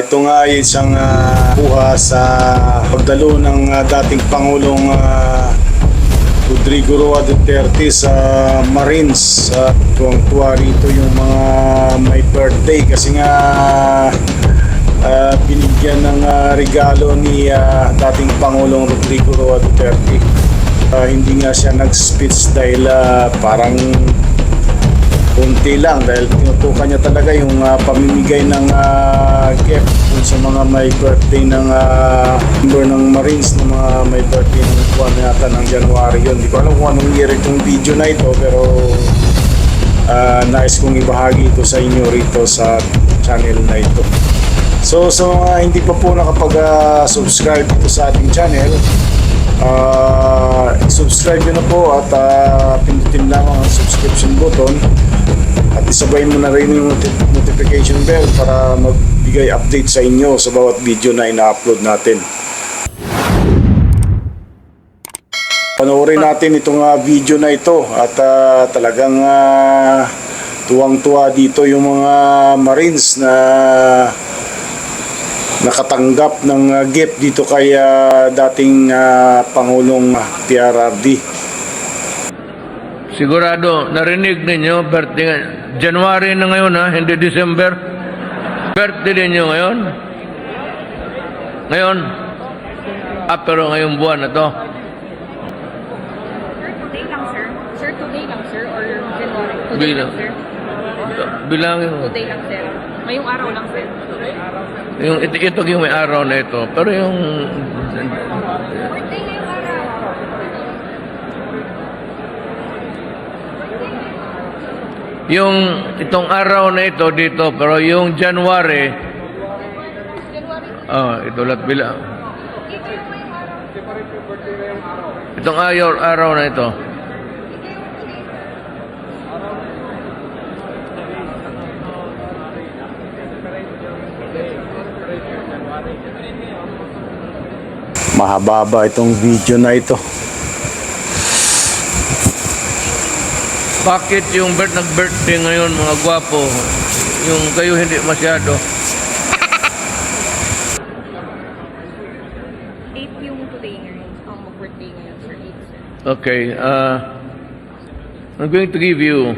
Ito nga ay isang ah, buha sa pagdalo ng ah, dating Pangulong ah, Rodrigo Roa Duterte sa Marines. At tuwang-tuwa rito yung mga may birthday kasi nga ah, binigyan ng ah, regalo ni ah, dating Pangulong Rodrigo Roa Duterte. Ah, hindi nga siya nag-speech dahil ah, parang konti lang dahil tinutukan niya talaga yung ah, pamimigay ng ah, gift dun sa mga may birthday ng ah, member ng Marines ng mga may birthday ng buwan yata ng January yun. Hindi ko alam kung anong year itong video na ito pero ah, nais kong ibahagi ito sa inyo rito sa channel na ito. So sa mga hindi pa po nakapag-subscribe dito sa ating channel, ah, subscribe nyo na po at ah, pindutin lang ang subscription button at isabay mo na rin yung noti- notification bell para magbigay update sa inyo sa bawat video na ina-upload natin. Panoorin natin itong ah, video na ito at ah, talagang ah, tuwang-tuwa dito yung mga Marines na nakatanggap ng ah, gift dito kay ah, dating ah, Pangulong PRRD. Sigurado, narinig ninyo, birthday, January na ngayon ha, hindi December. Birthday ninyo ngayon. Ngayon. Ah, pero ngayong buwan na to. Today lang, sir. Sir, today lang, sir? Or January? Today Bilang. lang, sir? Bilangin mo. Today lang, sir. Ngayong araw lang, sir. Yung, ito, ito yung may araw na ito. Pero yung... Birthday ngayong araw. Yung itong araw na ito dito, pero yung January, ah, ito lahat bilang. Itong ayaw, araw na ito. Mahaba itong video na ito. Bakit yung birth nag-birthday ngayon mga gwapo, yung kayo hindi masyado? 8 yung today ngayon. Ang mag-birthday ngayon, sir. 8, sir. Okay, uh, I'm going to give you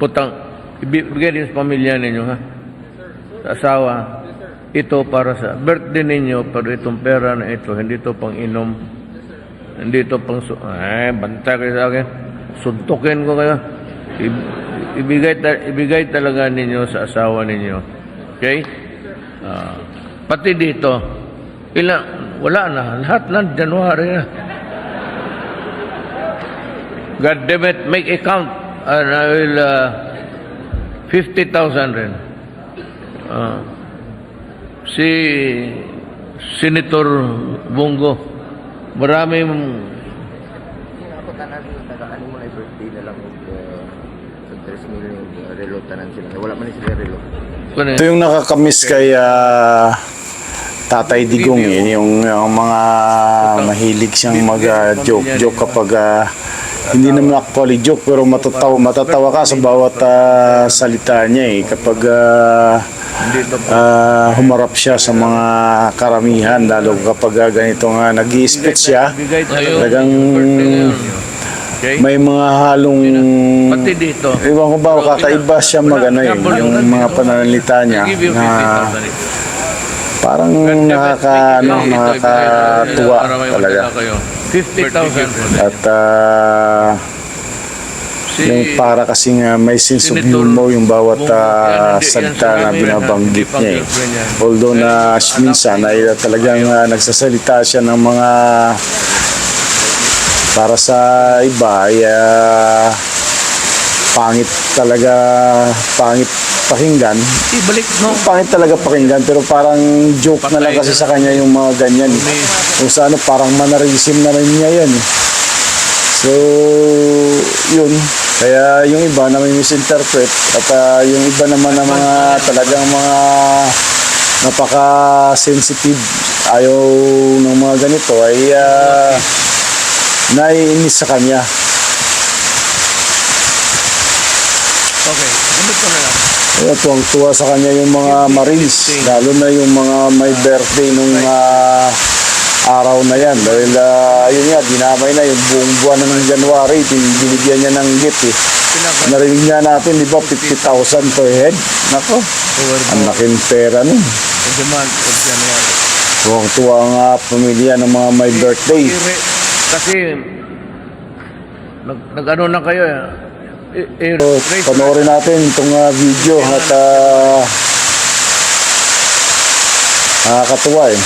putang, ibigay din sa pamilya ninyo ha, sa asawa, ito para sa birthday ninyo, pero itong pera na ito, hindi ito pang inom, hindi ito pang, su- eh, banta kayo sa akin, suntukin ko kayo, ibigay, ibigay talaga ninyo sa asawa ninyo, okay? Ah, pati dito, ilang, wala na, lahat na, January na. God damn it, make a count. And I will, uh, 50,000 rin. Uh, si Senator Bongo, maraming Ako tanan tagaan mo na birthday na lang og uh, sa 3 million uh, relo tanan sila. Wala man sila relo. ano Ito yung nakakamiss kay ah, Tatay Digong eh, yung, yung mga mahilig siyang mag-joke-joke kapag ah, hindi naman actually joke pero matatawa, matatawa ka sa bawat ah, salita niya eh. Kapag ah, ah, humarap siya sa mga karamihan lalo kapag uh, ganito nga nag speech siya talagang. Okay? may mga halong Pati dito. Ewan ko ba, kakaiba siya mag ano eh, yung mga pananalita niya na 50,000 ito. parang nakaka, ano, nakakatuwa talaga. matanda kayo. 50,000. At ah, Si, yung para kasing ah, may sense of humor yung bawat yan salita na binabanggit niya eh. Although na minsan ay talagang ah, nagsasalita siya ng mga para sa iba ay ah, pangit talaga pangit pakinggan ibalik mo. pangit talaga pakinggan pero parang joke na lang Patay kasi na. sa kanya yung mga ganyan eh. Kung sa ano parang mannerism na rin niya yan so yun kaya yung iba na may misinterpret at ah, yung iba naman na mga talagang mga napaka-sensitive ayaw ng mga ganito ay ah, naiinis sa kanya Okay, gamit ko na lang. Kaya tuwang-tuwa sa kanya yung mga Marines, lalo na yung mga may birthday nung ah, araw na yan. Dahil ah, yun nga, dinamay na yung buong buwan na ng January, bin- binigyan niya ng gift eh. Narinig niya natin, di ba, 50,000 per head? Nako, ang laking pera nun. in the month of January. Tuwang-tuwa ang ah, pamilya ng mga may birthday. Kasi, nag, nag-ano na kayo eh. I- i- So, panoorin natin itong ah, video at ah, nakakatuwa eh.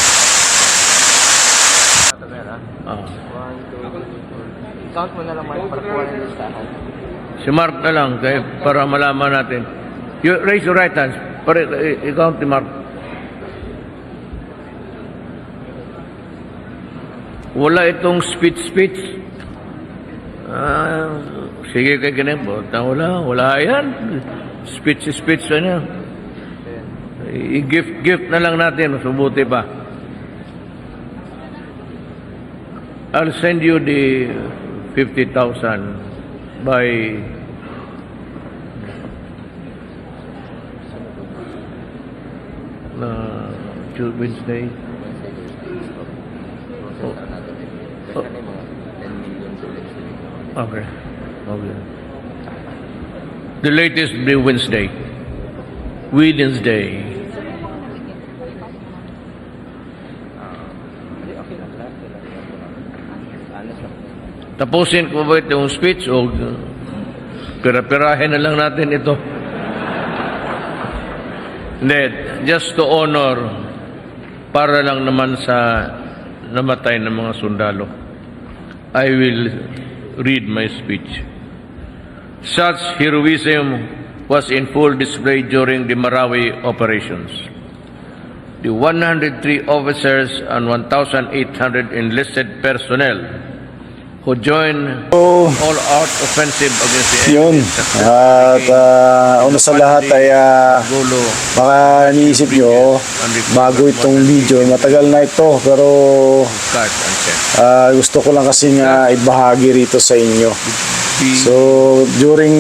Ah. Count mo na lang Mark para kuha ng listahan. Si Mark na lang kaya para malaman natin. You, raise your right hands. Para i-count ni Mark. Wala itong speech-speech. Ah, sige kay ganun po. Wala, wala yan. Speech-speech ano. I-gift-gift na lang natin. Subuti pa. I'll send you the 50,000 by uh, Wednesday. Oh. Kasi ano yung mga 10 million bullets. Okay. Okay. The latest be Wednesday. Wednesday. Tapusin ko ba itong speech o uh, pira-pirahin na lang natin ito? Hindi, just to honor para lang naman sa namatay ng mga sundalo. I will read my speech. Such heroism was in full display during the Marawi operations. The 103 officers and 1,800 enlisted personnel who joined So, all-out offensive against the yun. enemy. At uh, una sa lahat ay Gulo. baka niisip nyo, bago itong video, matagal na ito, pero ah, gusto ko lang kasi nga ibahagi rito sa inyo. So, during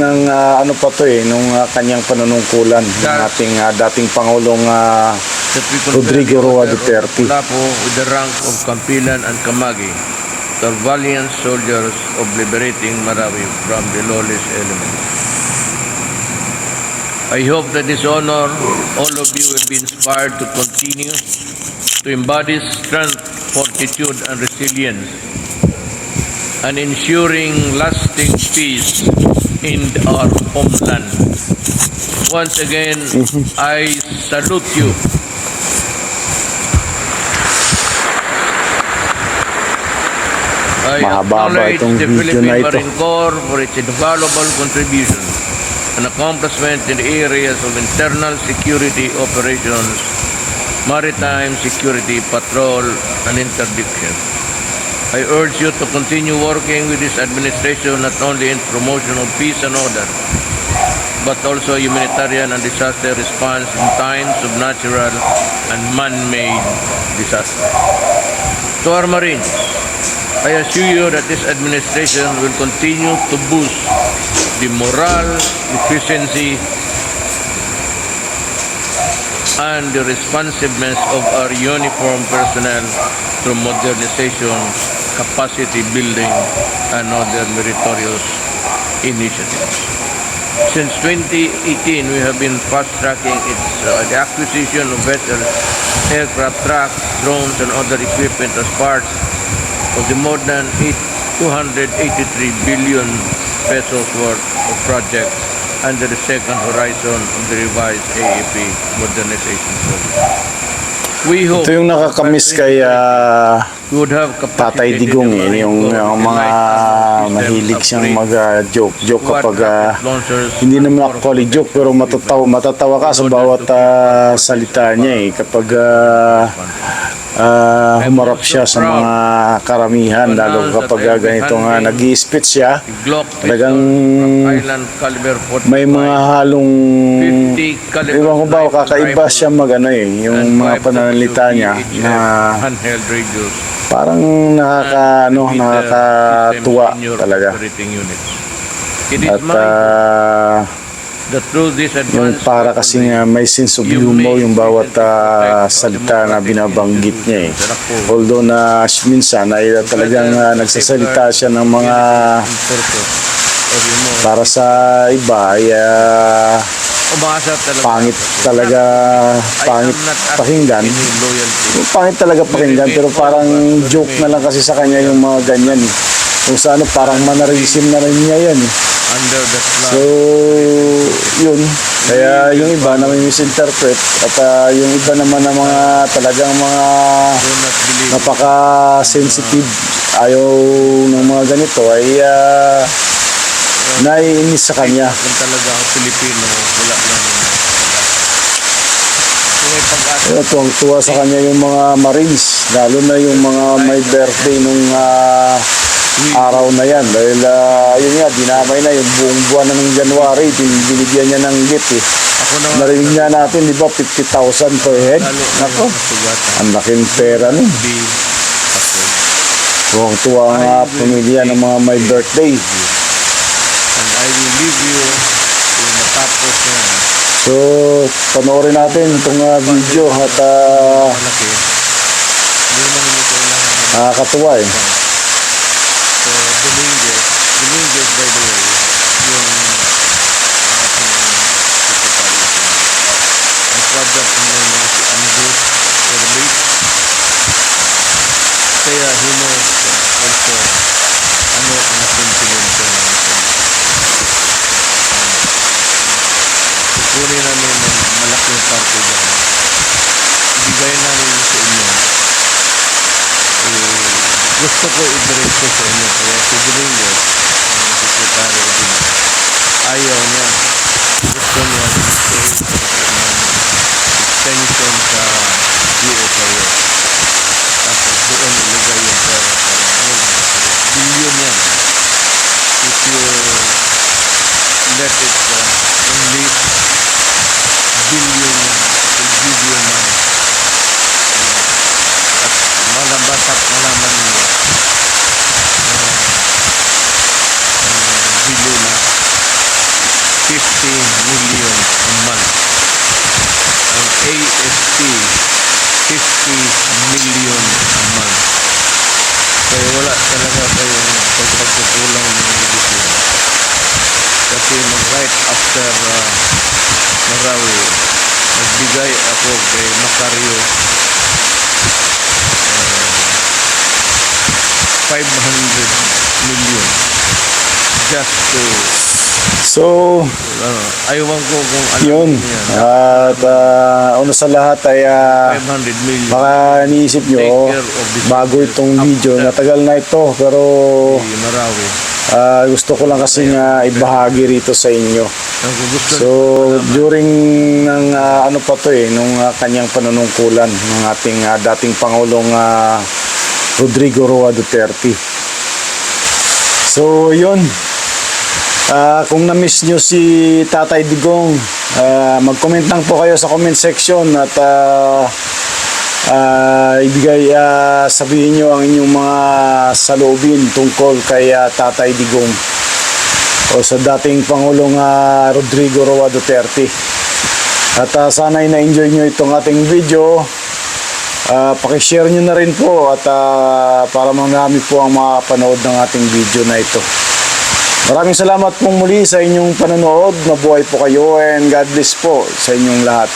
ng ah, ano pa to eh, nung ah, kanyang panunungkulan ng ating ah, dating Pangulong confer Rodrigo Roa Duterte. With the rank of Campilan and Kamagi, the valiant soldiers of liberating Marawi from the lawless elements. I hope that this honor, all of you will be inspired to continue to embody strength, fortitude, and resilience, and ensuring lasting peace in our homeland. Once again, I salute you. I Mahaba-haba acknowledge itong the video na Philippine ito. Marine Corps for its invaluable contribution and accomplishment in the areas of internal security operations, maritime security patrol, and interdiction. I urge you to continue working with this administration not only in promotion of peace and order, but also humanitarian and disaster response in times of natural and man-made disaster. To our Marines, I assure you that this administration will continue to boost the morale, efficiency, and the responsiveness of our uniformed personnel through modernization, capacity building, and other meritorious initiatives. Since 2018, we have been fast-tracking uh, the acquisition of vessels, aircraft trucks, drones, and other equipment as part of the more than eight- 283 billion pesos worth of projects under the second horizon of the revised AAP modernization program. We hope Ito yung nakakamiss kay have Tatay Digong eh, yung, yung mga mahilig siyang squad kapag ah, rocket launchers hindi naman actually joke pero matatawa, matatawa ka sa bawat ah, salita niya eh kapag ah, ah, humarap siya sa mga karamihan lalo kapag ganito nga nag speech siya Talagang pistol, Island caliber 45, may mga halong 50 caliber ewan ko ba kakaiba siya mag ano eh yung mga pananalita niya 2 na parang nakaka ano uh, nakakatuwa talaga. at ah, that through this Yung para kasing uh, may sense of humor yung bawat uh, salita na binabanggit niya eh. Although na minsan ay talagang uh, nagsasalita siya ng mga para sa iba ay uh, talaga pangit talaga pangit pakinggan. Pangit talaga pakinggan pero parang joke na lang kasi sa kanya yung mga ganyan eh. Kung sa ano parang mannerism na rin niya yan eh. Under the flag So, yun. Kaya yung iba na may misinterpret at ah, yung iba naman na mga talagang mga napaka-sensitive ayaw ng mga ganito ay uh, naiinis sa kanya. kung talaga ang Pilipino wala lang Kaya tuwang-tuwa sa kanya yung mga Marines, lalo na yung mga may birthday nung ah, araw na yan. Dahil uh, yun nga, dinamay na yung buong buwan na ng January, bin- binigyan niya ng gift eh. ako na nga Narinig nga natin, di ba, 50,000 per head? na sugatan ang laking pera nun. ako Tuwang-tuwa ang ah, pamilya ng mga may birthday. and I will leave you kung matapos na So, panoorin natin itong ah, video at uh, nakakatuwa eh. Dominguez by the way, yung ating secretary. Ang ko niya yung si Andres Orbe. Kaya he knows uh, also ano ang sentimento natin. Kukunin namin ng malaking parte dyan. Ibigay namin sa inyo eh, gusto ko i-diretso sa inyo. Kaya si Dominguez, ko din, ayaw niya. Gusto niya i-stay ng extension sa GSIO. Tapos doon ilagay yung pera para yun. Billion yan. If you let it uh, enlist, billion yan. It will give you money malabas at malaman niyo uh, bilo na 50 million a month. Ang ASP 50 million a month. Kaya wala talaga kayong pagpagkukulang ng medicine kasi nung right after uh, Marawi nagbigay ako kay Macario 500 million just to So, ano, ayawan ko kung ano yun. yan. At uh, una sa lahat ay ah, 500 million baka niisip nyo, bago itong video, natagal na ito, pero si Marawi. ah, gusto ko lang kasi nga ibahagi rito sa inyo. Ang kung gusto So, during ng ah, ano pa to eh, nung ah, kanyang panunungkulan ng ating ah, dating Pangulong ah, Rodrigo Roa Duterte. So, yun. Ah, kung na-miss nyo si Tatay Digong, ah, mag-comment lang po kayo sa comment section at ah, ah, ibigay, ah, sabihin nyo ang inyong mga salubin tungkol kay ah, Tatay Digong o sa dating Pangulong ah, Rodrigo Roa Duterte. At ah, sana'y na-enjoy nyo itong ating video. Ah, pakishare nyo na rin po at ah, para marami po ang makapanood ng ating video na ito. Maraming salamat pong muli sa inyong panonood. Mabuhay po kayo and God bless po sa inyong lahat.